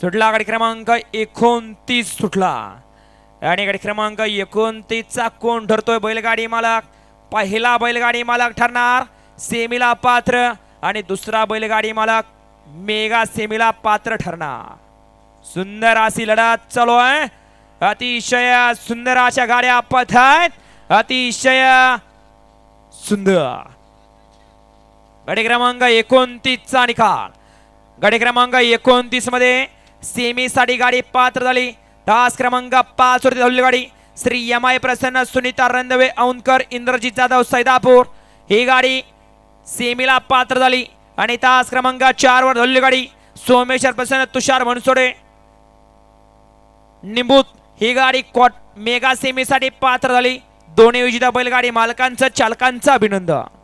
सुटला गाडी क्रमांक एकोणतीस सुटला. आणि गाडी क्रमांक एकोणतीसचा कोण ठरतोय बैलगाडी मालक? पहिला बैलगाडी मालक ठरणार सेमीला पात्र आणि दुसरा बैलगाडी मालक मेगा सेमीला पात्र ठरणार. सुंदर अशी लढत चालू आहे. अतिशय सुंदर अशा गाड्या पथ आहेत. अतिशय सुंदर. गाडी क्रमांक एकोणतीसचा निकाल. गाडी क्रमांक एकोणतीसमध्ये सेमीसाठी गाडी पात्र झाली तास क्रमांक पाच वरती धावलेली गाडी श्री एम आय प्रसन्न सुनीता रंदवे औंदकर इंद्रजित जाधव सैदापूर ही गाडी सेमीला पात्र झाली आणि तास क्रमांक चार वर धावलेली गाडी सोमेश्वर प्रसन्न तुषार मनसोडे निंबूत ही गाडी क्वाट मेगा सेमीसाठी पात्र झाली दोन्ही विजेता बैलगाडी मालकांचं चालकांचं अभिनंदन